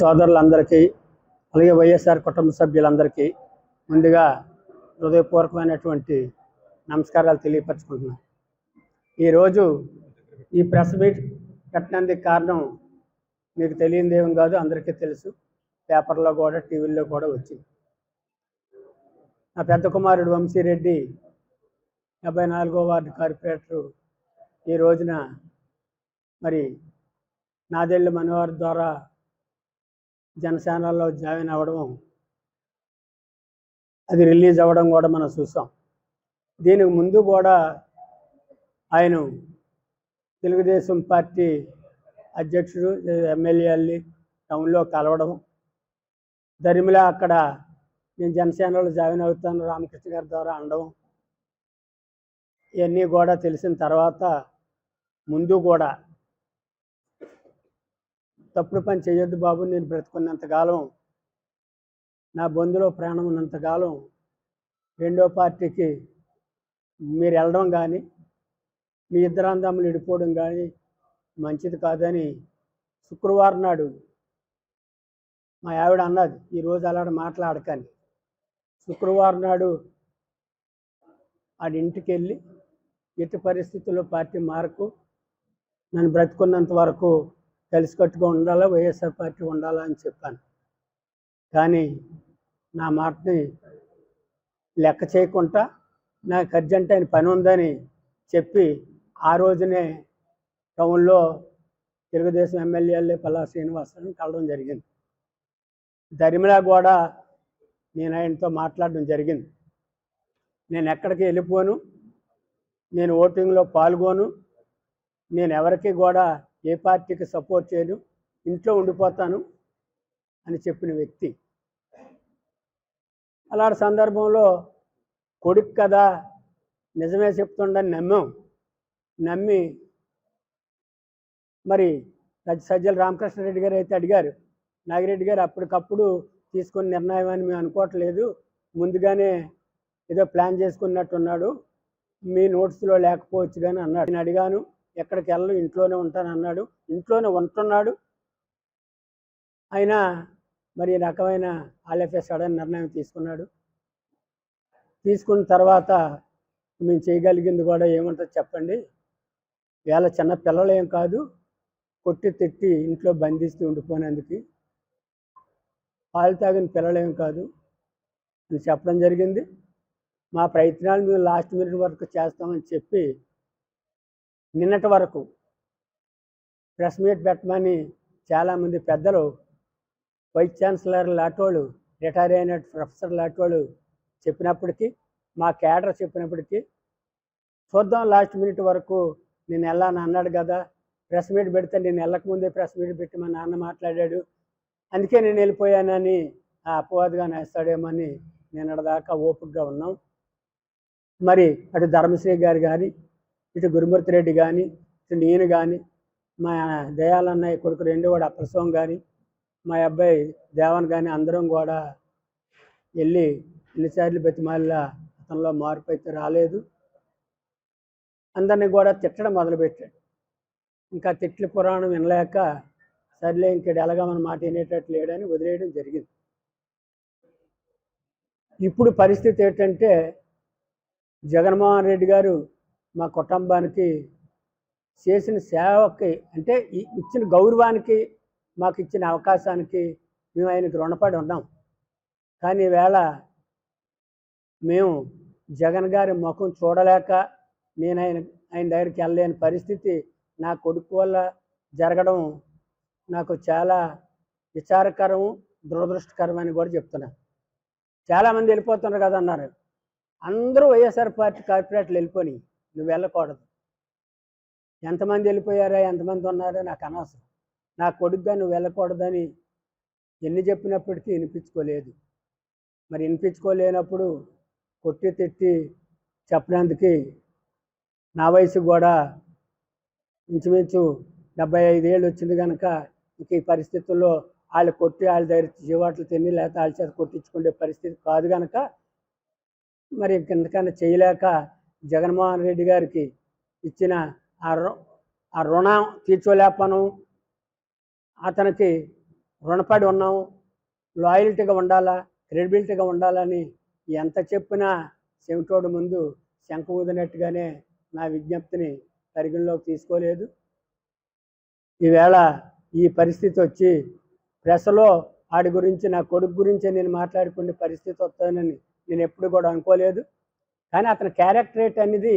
సోదరులందరికీ అలాగే వైఎస్ఆర్ కుటుంబ సభ్యులందరికీ ముందుగా హృదయపూర్వకమైనటువంటి నమస్కారాలు తెలియపరచుకుంటున్నాను. ఈరోజు ఈ ప్రెస్ మీట్ పెట్టినందుకు కారణం మీకు తెలియనిది కాదు అందరికీ తెలుసు. పేపర్లో కూడా టీవీల్లో కూడా వచ్చింది. నా పెద్ద కుమారుడు వంశీరెడ్డి డెబ్బై నాలుగో వార్డు కార్పొరేటరు ఈ రోజున మరి నాదెళ్ళు మనోహర్ ద్వారా జనసేనలో జాయిన్ అవ్వడం అది రిలీజ్ అవ్వడం కూడా మనం చూసాం. దీనికి ముందు కూడా ఆయన తెలుగుదేశం పార్టీ అధ్యక్షుడు ఎమ్మెల్యేల్ని టౌన్లో కలవడం. దరిమిల అక్కడ నేను జనసేనలో జాయిన్ అవుతాను రామకృష్ణ గారి ద్వారా అనడం. ఇవన్నీ కూడా తెలిసిన తర్వాత ముందు కూడా తప్పుడు పని చేయొద్దు బాబు నేను బ్రతుకున్నంతకాలం నా బంధులో ప్రాణం ఉన్నంతకాలం రెండో పార్టీకి మీరు వెళ్ళడం కానీ మీ ఇద్దరు విడిపోవడం కానీ మంచిది కాదని శుక్రవారం నాడు మా ఆవిడ అన్నది. ఈరోజు అలా మాట్లాడకని. శుక్రవారం నాడు ఆడి ఇంటికి వెళ్ళి ఎట్టి పరిస్థితుల్లో పార్టీ మారకు నన్ను బ్రతుకున్నంత వరకు కలిసికట్టుగా ఉండాలా వైఎస్ఆర్ పార్టీ ఉండాలా అని చెప్పాను. కానీ నా మాటని లెక్క చేయకుండా నాకు అర్జెంట్ అయిన పని ఉందని చెప్పి ఆ రోజునే టౌన్లో తెలుగుదేశం ఎమ్మెల్యేలే పల్లా శ్రీనివాసరావుని కలవడం జరిగింది. దరిమిలా కూడా నేను ఆయనతో మాట్లాడడం జరిగింది. నేను ఎక్కడికి వెళ్ళిపోను నేను ఓటింగ్లో పాల్గొను నేను ఎవరికి కూడా ఏ పార్టీకి సపోర్ట్ చేయను ఇంట్లో ఉండిపోతాను అని చెప్పిన వ్యక్తి. అలాంటి సందర్భంలో కొడుకు కదా నిజమే చెప్తుండని నమ్మాం. నమ్మి మరి సజ్జల రామకృష్ణారెడ్డి గారు అయితే అడిగారు నాగిరెడ్డి గారు అప్పటికప్పుడు తీసుకున్న నిర్ణయం అని మేము అనుకోవట్లేదు ముందుగానే ఏదో ప్లాన్ చేసుకున్నట్టున్నాడు మీ నోట్స్లో లేకపోవచ్చు కానీ అన్నాడు. నేను అడిగాను ఎక్కడికి వెళ్ళను ఇంట్లోనే ఉంటాను అన్నాడు. ఇంట్లోనే ఉంటున్నాడు. అయినా మరి ఈ రకమైన ఆల్ఎఫ్ఏ సడన్ నిర్ణయం తీసుకున్నాడు. తీసుకున్న తర్వాత మేము చేయగలిగింది కూడా ఏముంటుంది చెప్పండి. వేళ చిన్న పిల్లలు ఏం కాదు. కొట్టి తిట్టి ఇంట్లో బంధిస్తూ ఉండిపోయినందుకు పాలు తాగిన పిల్లలేం కాదు. అని చెప్పడం జరిగింది. మా ప్రయత్నాలు మేము లాస్ట్ మినిట్ వరకు చేస్తామని చెప్పి నిన్నటి వరకు ప్రెస్ మీట్ పెట్టమని చాలామంది పెద్దలు వైస్ ఛాన్సలర్ లాంటోళ్ళు రిటైర్ అయిన ప్రొఫెసర్ లాంటోళ్ళు చెప్పినప్పటికీ మా క్యాడర్ చెప్పినప్పటికీ చూద్దాం లాస్ట్ మినిట్ వరకు నేను వెళ్ళాను అన్నాడు కదా ప్రెస్ మీట్ పెడితే నేను వెళ్ళకముందే ప్రెస్ మీట్ పెట్టి మా నాన్న మాట్లాడాడు. అందుకే నేను వెళ్ళిపోయానని ఆ అపవాదుగా నేస్తాడేమని నేను దాకా ఓపికగా ఉన్నాం. మరి అటు ధర్మశ్రీ గారు కానీ ఇటు గురుమూర్తి రెడ్డి కానీ ఇటు నేను కానీ మా దయాలన్నయ్య కొడుకు రెండు కూడా అప్రసవం కానీ మా అబ్బాయి దేవన్ కానీ అందరం కూడా వెళ్ళి ఎన్నిసార్లు బతిమాల అతనిలో మార్పు అయితే రాలేదు. అందరినీ కూడా తిట్టడం మొదలుపెట్టాడు. ఇంకా తిట్ల పురాణం వినలేక సర్లే ఇంకడు ఎలాగా మన మాట వినేటట్టు లేడని వదిలేయడం జరిగింది. ఇప్పుడు పరిస్థితి ఏంటంటే జగన్మోహన్ రెడ్డి గారు మా కుటుంబానికి చేసిన సేవకి అంటే ఇచ్చిన గౌరవానికి మాకు ఇచ్చిన అవకాశానికి మేము ఆయనకు రుణపడి ఉన్నాం. కానీ ఈవేళ మేము జగన్ గారి ముఖం చూడలేక నేను ఆయన ఆయన దగ్గరికి వెళ్ళలేని పరిస్థితి నా కొడుకు వల్ల జరగడం నాకు చాలా విచారకరం దురదృష్టకరం అని కూడా చెప్తున్నాను చాలామంది వెళ్ళిపోతున్నారు కదా అన్నారు అందరూ వైఎస్ఆర్ పార్టీ కార్పొరేట్లు వెళ్ళిపోయి నువ్వు వెళ్ళకూడదు. ఎంతమంది వెళ్ళిపోయారా? ఎంతమంది ఉన్నారో? నాకు అనవసరం. నా కొడుకుగా నువ్వు వెళ్ళకూడదని ఎన్ని చెప్పినప్పటికీ వినిపించుకోలేదు. మరి వినిపించుకోలేనప్పుడు కొట్టి తిట్టి చెప్పినందుకు నా వయసు కూడా ఇంచుమించు డెబ్బై ఐదేళ్ళు వచ్చింది కనుక ఇంక ఈ పరిస్థితుల్లో వాళ్ళు కొట్టి వాళ్ళ దగ్గర జీవాట్లు తిని లేకపోతే వాళ్ళ చేత కొట్టించుకునే పరిస్థితి కాదు కనుక మరి కిందకన్నా చేయలేక జగన్మోహన్ రెడ్డి గారికి ఇచ్చిన ఆ రు ఆ రుణం తీర్చోలేపను అతనికి రుణపడి ఉన్నాము లాయల్టీగా ఉండాలా క్రెడిబిలిటీగా ఉండాలని ఎంత చెప్పినా చెవిటోడు ముందు శంఖ ఊదినట్టుగానే నా విజ్ఞప్తిని పరిగణలోకి తీసుకోలేదు. ఈవేళ ఈ పరిస్థితి వచ్చి ప్రెసలో ఆడి గురించి నా కొడుకు గురించి నేను మాట్లాడుకునే పరిస్థితి వస్తుందని నేను ఎప్పుడు కూడా అనుకోలేదు. కానీ అతని క్యారెక్టరేట్ అనేది